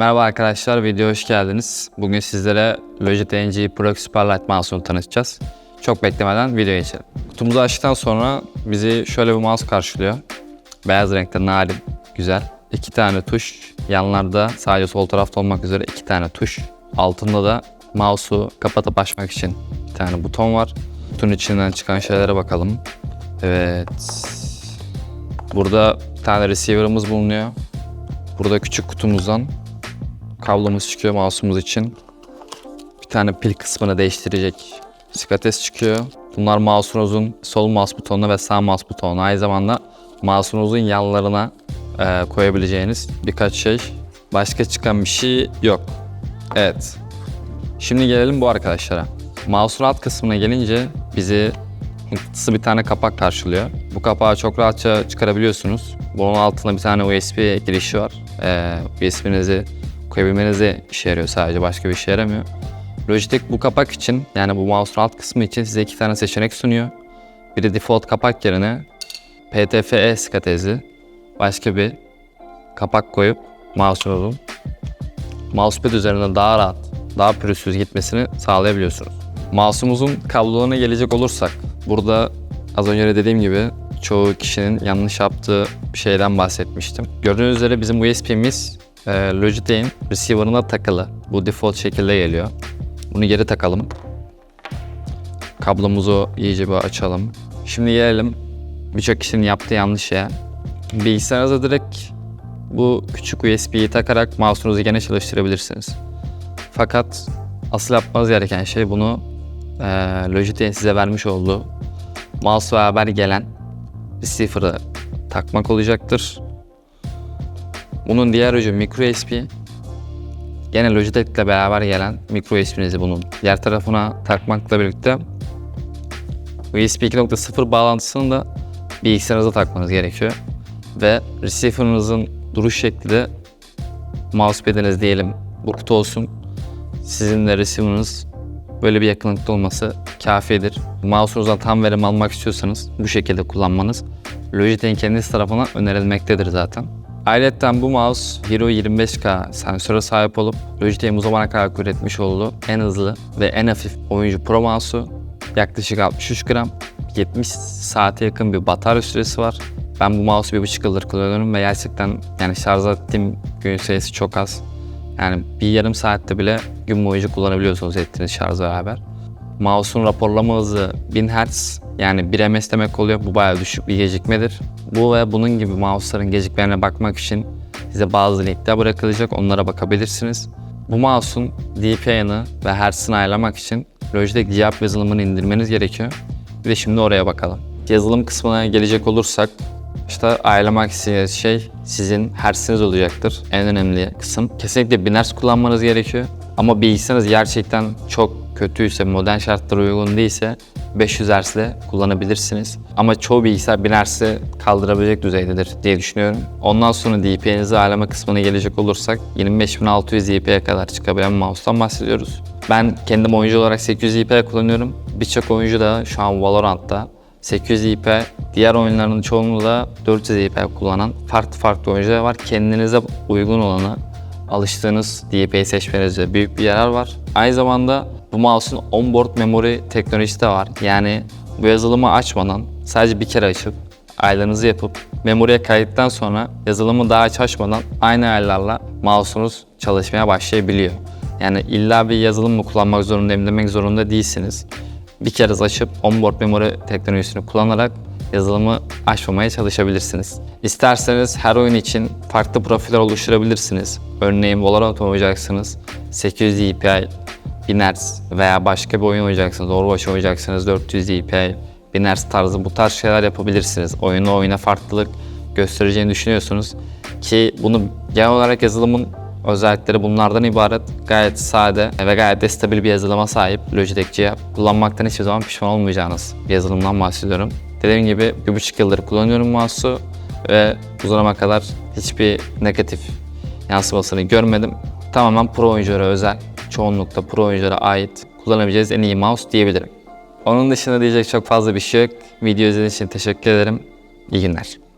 Merhaba arkadaşlar, videoya hoş geldiniz. Bugün sizlere Logitech NG Pro Superlight mouse'unu tanıtacağız. Çok beklemeden videoya geçelim. Kutumuzu açtıktan sonra bizi şöyle bir mouse karşılıyor. Beyaz renkte narin, güzel. İki tane tuş, yanlarda sadece sol tarafta olmak üzere iki tane tuş. Altında da mouse'u kapatıp açmak için bir tane buton var. Kutunun içinden çıkan şeylere bakalım. Evet. Burada bir tane receiver'ımız bulunuyor. Burada küçük kutumuzdan kablomuz çıkıyor mouse'umuz için. Bir tane pil kısmını değiştirecek skates çıkıyor. Bunlar mouse'unuzun sol mouse butonuna ve sağ mouse butonuna aynı zamanda mouse'unuzun yanlarına e, koyabileceğiniz birkaç şey. Başka çıkan bir şey yok. Evet. Şimdi gelelim bu arkadaşlara. Mouse'un alt kısmına gelince bizi mıknatısı bir tane kapak karşılıyor. Bu kapağı çok rahatça çıkarabiliyorsunuz. Bunun altında bir tane USB girişi var. Ee, USB'nizi koyabilmenize işe yarıyor sadece başka bir işe yaramıyor. Logitech bu kapak için yani bu mouse'un alt kısmı için size iki tane seçenek sunuyor. Biri default kapak yerine PTFE skatezi başka bir kapak koyup mouse'unuzun mousepad üzerinde daha rahat, daha pürüzsüz gitmesini sağlayabiliyorsunuz. Mouse'umuzun kablolarına gelecek olursak, burada az önce de dediğim gibi çoğu kişinin yanlış yaptığı bir şeyden bahsetmiştim. Gördüğünüz üzere bizim USB'miz e, Logitech'in receiver'ına takılı. Bu default şekilde geliyor. Bunu geri takalım. Kablomuzu iyice bir açalım. Şimdi gelelim birçok kişinin yaptığı yanlış şeye. Bilgisayarınıza direkt bu küçük USB'yi takarak mouse'unuzu gene çalıştırabilirsiniz. Fakat asıl yapmanız gereken şey bunu e, Logitech'in size vermiş olduğu mouse ve haber gelen receiver'ı takmak olacaktır. Bunun diğer ucu micro USB. Gene Logitech ile beraber gelen micro USB'nizi bunun diğer tarafına takmakla birlikte USB 2.0 bağlantısını da bilgisayarınıza takmanız gerekiyor. Ve receiver'ınızın duruş şekli de mousepad'iniz diyelim bu kutu olsun. Sizin de receiver'ınız böyle bir yakınlıkta olması kafidir. Mouse'unuzdan tam verim almak istiyorsanız bu şekilde kullanmanız Logitech'in kendisi tarafından önerilmektedir zaten. Ayrıca bu mouse Hero 25K sensöre sahip olup Logitech'in bu zamana kadar üretmiş olduğu en hızlı ve en hafif oyuncu Pro mouse'u yaklaşık 63 gram 70 saate yakın bir batarya süresi var. Ben bu mouse'u bir buçuk yıldır kullanıyorum ve gerçekten yani şarj ettiğim gün sayısı çok az. Yani bir yarım saatte bile gün boyunca kullanabiliyorsunuz ettiğiniz şarjla beraber. Mouse'un raporlama hızı 1000 Hz yani 1 ms demek oluyor. Bu bayağı düşük bir gecikmedir. Bu ve bunun gibi mouse'ların gecikmelerine bakmak için size bazı linkler bırakılacak. Onlara bakabilirsiniz. Bu mouse'un DPI'ını ve Hertz'ini ayarlamak için Logitech cihaz yazılımını indirmeniz gerekiyor. Bir de şimdi oraya bakalım. Yazılım kısmına gelecek olursak işte ayarlamak istediğiniz şey sizin Hertz'iniz olacaktır. En önemli kısım. Kesinlikle biners kullanmanız gerekiyor. Ama bilgisayarınız gerçekten çok kötüyse, modern şartlara uygun değilse 500 Hz ile kullanabilirsiniz. Ama çoğu bilgisayar 1000 Hz'i kaldırabilecek düzeydedir diye düşünüyorum. Ondan sonra DPI'nizi ayarlama kısmına gelecek olursak 25600 DPI'ye kadar çıkabilen mouse'tan bahsediyoruz. Ben kendim oyuncu olarak 800 DPI kullanıyorum. Birçok oyuncu da şu an Valorant'ta 800 IP, diğer oyunların çoğunluğu da 400 IP kullanan farklı farklı oyuncular var. Kendinize uygun olanı alıştığınız DPI'yi seçmenizde büyük bir yarar var. Aynı zamanda bu mouse'un onboard memory teknolojisi de var. Yani bu yazılımı açmadan sadece bir kere açıp ayarlarınızı yapıp memoriye kaydıktan sonra yazılımı daha hiç açmadan aynı ayarlarla mouse'unuz çalışmaya başlayabiliyor. Yani illa bir yazılım mı kullanmak zorundayım demek zorunda değilsiniz bir kere açıp onboard memory teknolojisini kullanarak yazılımı açmamaya çalışabilirsiniz. İsterseniz her oyun için farklı profiller oluşturabilirsiniz. Örneğin Valorant oynayacaksınız, 800 DPI, 1000 Hz veya başka bir oyun oynayacaksınız, Overwatch oynayacaksınız, 400 DPI, 1000 Hz tarzı bu tarz şeyler yapabilirsiniz. Oyunu oyuna farklılık göstereceğini düşünüyorsunuz ki bunu genel olarak yazılımın Özellikleri bunlardan ibaret. Gayet sade ve gayet de stabil bir yazılıma sahip Logitech. Kullanmaktan hiçbir zaman pişman olmayacağınız bir yazılımdan bahsediyorum. Dediğim gibi bir buçuk yıldır kullanıyorum mouse'u ve bu zamana kadar hiçbir negatif yansımasını görmedim. Tamamen pro oyunculara özel, çoğunlukla pro oyunculara ait kullanabileceğiniz en iyi mouse diyebilirim. Onun dışında diyecek çok fazla bir şey yok. Video izlediğiniz için teşekkür ederim. İyi günler.